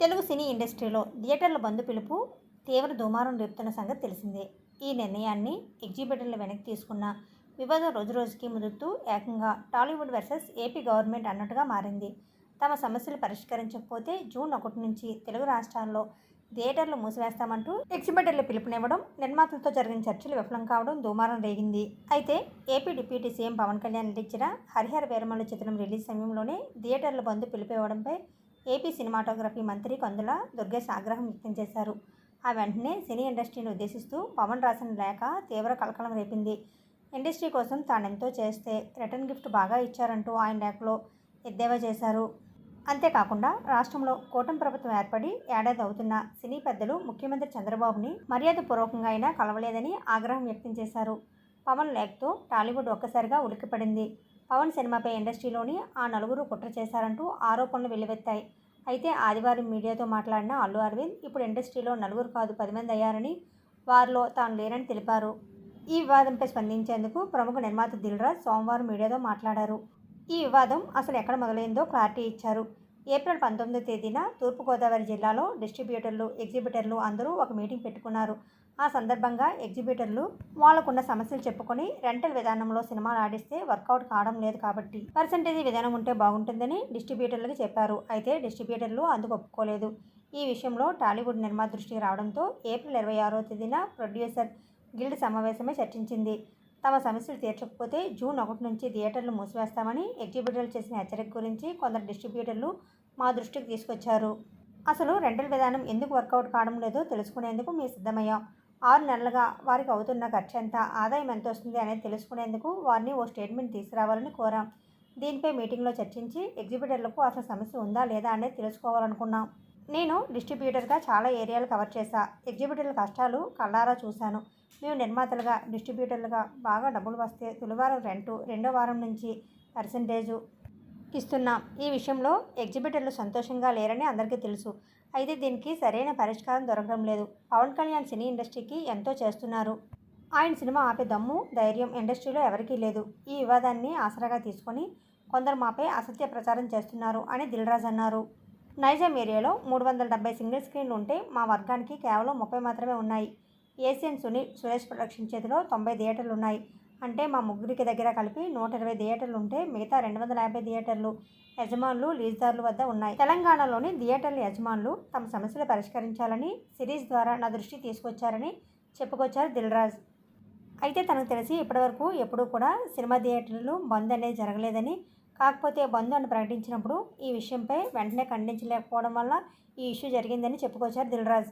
తెలుగు సినీ ఇండస్ట్రీలో థియేటర్ల బంద్ పిలుపు తీవ్ర దుమారం రేపుతున్న సంగతి తెలిసిందే. ఈ నిర్ణయాన్ని ఎగ్జిబిటర్లు వెనక్కి తీసుకున్న వివాదం రోజురోజుకి ముదురుతూ ఏకంగా టాలీవుడ్ వర్సెస్ ఏపీ గవర్నమెంట్ అన్నట్టుగా మారింది. తమ సమస్యలు పరిష్కరించకపోతే జూన్ ఒకటి నుంచి తెలుగు రాష్ట్రాల్లో థియేటర్లు మూసివేస్తామంటూ ఎగ్జిబిటర్లు పిలుపునివ్వడం నిర్మాతలతో జరిగిన చర్చలు విఫలం కావడం దుమారం రేగింది. అయితే AP deputy CM Pawan Kalyan నటించిన హరిహర వీరమల్లు చిత్రం రిలీజ్ సమయంలోనే థియేటర్ల బంద్ పిలిపివ్వడంపై ఏపీ సినిమాటోగ్రఫీ మంత్రి కందుల దుర్గేష్ ఆగ్రహం వ్యక్తం చేశారు. ఆ వెంటనే సినీ ఇండస్ట్రీని ఉద్దేశిస్తూ పవన్ రాసిన లేఖ తీవ్ర కలకలం రేపింది. ఇండస్ట్రీ కోసం తానెంతో చేస్తే రిటర్న్ గిఫ్ట్ బాగా ఇచ్చారంటూ ఆయన లేఖలో ఎద్దేవా చేశారు. అంతేకాకుండా రాష్ట్రంలో కూటమి ప్రభుత్వం ఏర్పడి ఏడాది అవుతున్న సినీ పెద్దలు ముఖ్యమంత్రి చంద్రబాబుని మర్యాదపూర్వకంగా అయినా కలవలేదని ఆగ్రహం వ్యక్తం చేశారు. పవన్ లేఖతో టాలీవుడ్ ఒక్కసారిగా ఉలిక్కిపడింది. పవన్ సినిమాపై ఇండస్ట్రీలోని ఆ నలుగురు కుట్ర చేశారంటూ ఆరోపణలు వెల్లువెత్తాయి. అయితే ఆదివారం మీడియాతో మాట్లాడిన అల్లు అరవింద్ ఇప్పుడు ఇండస్ట్రీలో నలుగురు కాదు పది మంది అయ్యారని వారిలో తాను లేరని తెలిపారు. ఈ వివాదంపై స్పందించేందుకు ప్రముఖ నిర్మాత దిల్రాజ్ సోమవారం మీడియాతో మాట్లాడారు. ఈ వివాదం అసలు ఎక్కడ మొదలైందో క్లారిటీ ఇచ్చారు. ఏప్రిల్ పంతొమ్మిదో తేదీన తూర్పుగోదావరి జిల్లాలో డిస్ట్రిబ్యూటర్లు ఎగ్జిబిటర్లు అందరూ ఒక మీటింగ్ పెట్టుకున్నారు. ఆ సందర్భంగా ఎగ్జిబిటర్లు వాళ్ళకున్న సమస్యలు చెప్పుకొని రెంటల్ విధానంలో సినిమాలు ఆడిస్తే వర్కౌట్ కావడం లేదు కాబట్టి పర్సంటేజ్ విధానం ఉంటే బాగుంటుందని డిస్ట్రిబ్యూటర్లకు చెప్పారు. అయితే డిస్ట్రిబ్యూటర్లు అందుకు ఒప్పుకోలేదు. ఈ విషయంలో టాలీవుడ్ నిర్మాత దృష్టికి రావడంతో ఏప్రిల్ ఇరవై ఆరో తేదీన ప్రొడ్యూసర్ గిల్డ్ సమావేశమై చర్చించింది. తమ సమస్యలు తీర్చకపోతే జూన్ ఒకటి నుంచి థియేటర్లు మూసివేస్తామని ఎగ్జిబిటర్లు చేసిన హెచ్చరిక గురించి కొందరు డిస్ట్రిబ్యూటర్లు మా దృష్టికి తీసుకొచ్చారు. అసలు రెంటల్ విధానం ఎందుకు వర్కౌట్ కావడం లేదో తెలుసుకునేందుకు మేము సిద్ధమయ్యాం. ఆరు నెలలుగా వారికి అవుతున్న ఖర్చు ఎంత ఆదాయం ఎంత వస్తుంది అనేది తెలుసుకునేందుకు వారిని ఓ స్టేట్మెంట్ తీసుకురావాలని కోరాం. దీనిపై మీటింగ్లో చర్చించి ఎగ్జిబిటర్లకు అసలు సమస్య ఉందా లేదా అనేది తెలుసుకోవాలనుకున్నాం. నేను డిస్ట్రిబ్యూటర్గా చాలా ఏరియాలు కవర్ చేశా. ఎగ్జిబిటర్ల కష్టాలు కళ్ళారా చూశాను. మేము నిర్మాతలుగా డిస్ట్రిబ్యూటర్లుగా బాగా డబ్బులు వస్తే తొలివారం రెంటు రెండో వారం నుంచి పర్సంటేజు ఇస్తున్నాం. ఈ విషయంలో ఎగ్జిబిటర్లు సంతోషంగా లేరని అందరికీ తెలుసు. అయితే దీనికి సరైన పరిష్కారం దొరకడం లేదు. పవన్ కళ్యాణ్ సినీ ఇండస్ట్రీకి ఎంతో చేస్తున్నారు. ఆయన సినిమా ఆపే దమ్ము ధైర్యం ఇండస్ట్రీలో ఎవరికీ లేదు. ఈ వివాదాన్ని ఆసరాగా తీసుకొని కొందరు మాపై అసత్య ప్రచారం చేస్తున్నారు అని దిల్రాజ్ అన్నారు. నైజాం ఏరియాలో మూడు వందల డెబ్బై సింగిల్ స్క్రీన్లు ఉంటే మా వర్గానికి కేవలం ముప్పై మాత్రమే ఉన్నాయి. ఏసియన్ సునీల్ సురేష్ ప్రొడక్షన్ చేతిలో తొంభై థియేటర్లు ఉన్నాయి. అంటే మా ముగ్గురికి దగ్గర కలిపి నూట ఇరవై థియేటర్లు ఉంటే మిగతా రెండు వందల యాభై థియేటర్లు యజమానులు లీజుదారుల వద్ద ఉన్నాయి. తెలంగాణలోని థియేటర్ల యజమానులు తమ సమస్యలు పరిష్కరించాలని సిరీస్ ద్వారా నా దృష్టి తీసుకొచ్చారని చెప్పుకొచ్చారు దిల్రాజ్. అయితే తనకు తెలిసి ఇప్పటివరకు ఎప్పుడూ కూడా సినిమా థియేటర్లు బంద్ అనేది జరగలేదని కాకపోతే బంద్ అని ప్రకటించినప్పుడు ఈ విషయంపై వెంటనే ఖండించలేకపోవడం వల్ల ఈ ఇష్యూ జరిగిందని చెప్పుకొచ్చారు దిల్రాజ్.